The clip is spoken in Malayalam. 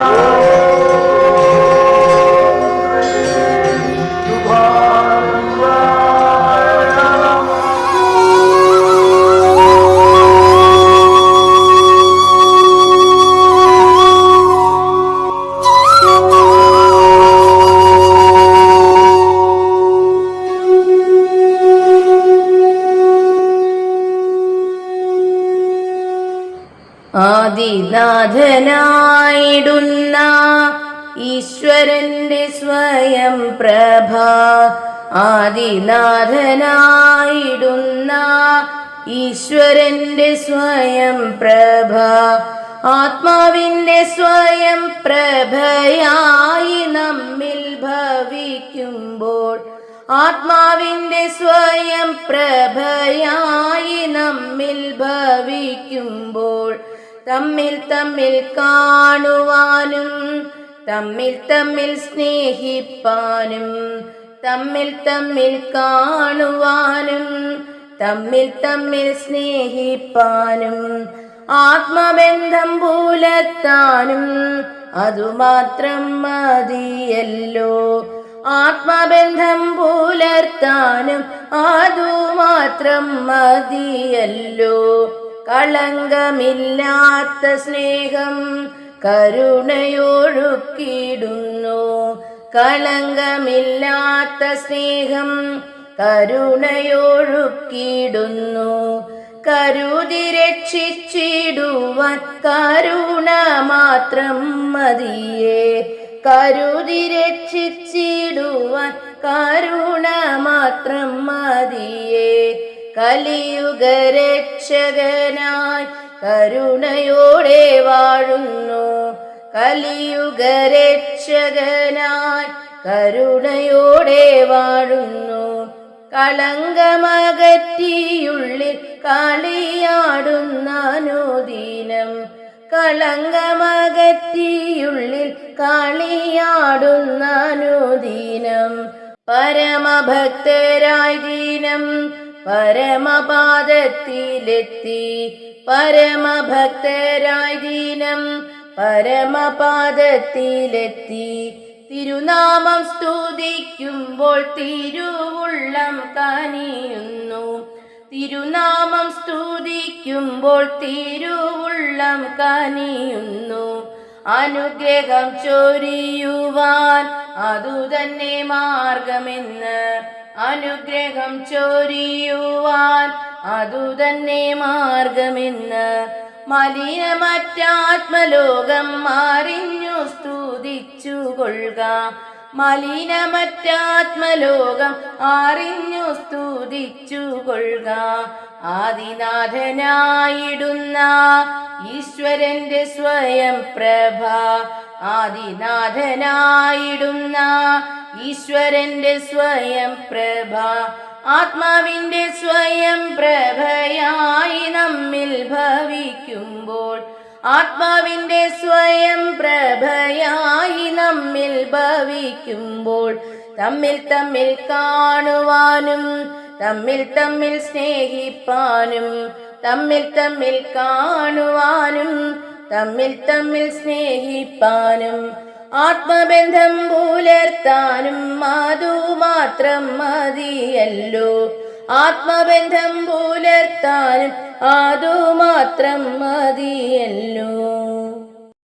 Oh! ആദിനാഥനായിടുന്ന ഈശ്വരന്റെ സ്വയം പ്രഭ ആദിനാഥനായിടുന്ന ഈശ്വരന്റെ സ്വയം പ്രഭ ആത്മാവിന്റെ സ്വയം പ്രഭയായി നമ്മിൽ ഭവിക്കുമ്പോൾ ആത്മാവിന്റെ സ്വയം പ്രഭയായി തമ്മിൽ തമ്മിൽ കാണുവാനും തമ്മിൽ തമ്മിൽ സ്നേഹിപ്പാനും തമ്മിൽ തമ്മിൽ കാണുവാനും തമ്മിൽ തമ്മിൽ സ്നേഹിപ്പാനും ആത്മബന്ധം പുലർത്താനും അതുമാത്രം മതിയല്ലോ. ആത്മബന്ധം പുലർത്താനും അതുമാത്രം മതിയല്ലോ. കളങ്കമില്ലാത്ത സ്നേഹം കരുണയൊഴുക്കിടുന്നു കളങ്കമില്ലാത്ത സ്നേഹം കരുണയൊഴുക്കിടുന്നു കരുതി രക്ഷിച്ചിടുവാൻ കരുണ മാത്രം മതിയേ. കരുതി രക്ഷിച്ചിടുവാൻ കരുണ മാത്രം മതിയേ. കലിയുഗ രക്ഷകനായി കരുണയോടെ വാഴുന്നു. കലിയുഗ രക്ഷകനായി കരുണയോടെ വാഴുന്നു. കളങ്കമകറ്റിയുള്ളിൽ കളിയാടുന്ന അനുദീനം കളങ്കമകറ്റിയുള്ളിൽ കളിയാടുന്ന അനുദീനം പരമഭക്തരായി ദീനം പരമപാദത്തിലെത്തി. പരമഭക്തരായി ദീനം പരമപാദത്തിലെത്തി. തിരുനാമം സ്തുതിക്കുമ്പോൾ തിരുവുള്ളം കനിയുന്നു. തിരുനാമം സ്തുതിക്കുമ്പോൾ തിരുവുള്ളം കനിയുന്നു. അനുഗ്രഹം ചൊരിയുവാൻ അതുതന്നെ മാർഗമെന്ന് അനുഗ്രഹം ചൊരിയുവാൻ അതുതന്നെ മാർഗമെന്ന് മലിനമറ്റാത്മലോകം മാറിഞ്ഞു സ്തുതിച്ചു കൊള്ളുക മലിനമറ്റാത്മലോകം അറിഞ്ഞു സ്തുതിച്ചു കൊള്ളുക ആദിനാഥനായിടുന്ന ഈശ്വരന്റെ സ്വയം പ്രഭ. ആദിനാഥനായിടുന്ന ഈശ്വരന്റെ സ്വയം പ്രഭ ആത്മാവിന്റെ സ്വയം പ്രഭയായി നമ്മിൽ ഭവിക്കുമ്പോൾ ആത്മാവിന്റെ സ്വയം പ്രഭയായി നമ്മിൽ ഭവിക്കുമ്പോൾ തമ്മിൽ തമ്മിൽ കാണുവാനും തമ്മിൽ തമ്മിൽ സ്നേഹിപ്പാനും തമ്മിൽ തമ്മിൽ കാണുവാനും തമ്മിൽ തമ്മിൽ സ്നേഹിപ്പാനും ആത്മബന്ധം പുലർത്താനും അതുമാത്രം മതിയല്ലോ. ആത്മബന്ധം പുലർത്താനും അതുമാത്രം മതിയല്ലോ.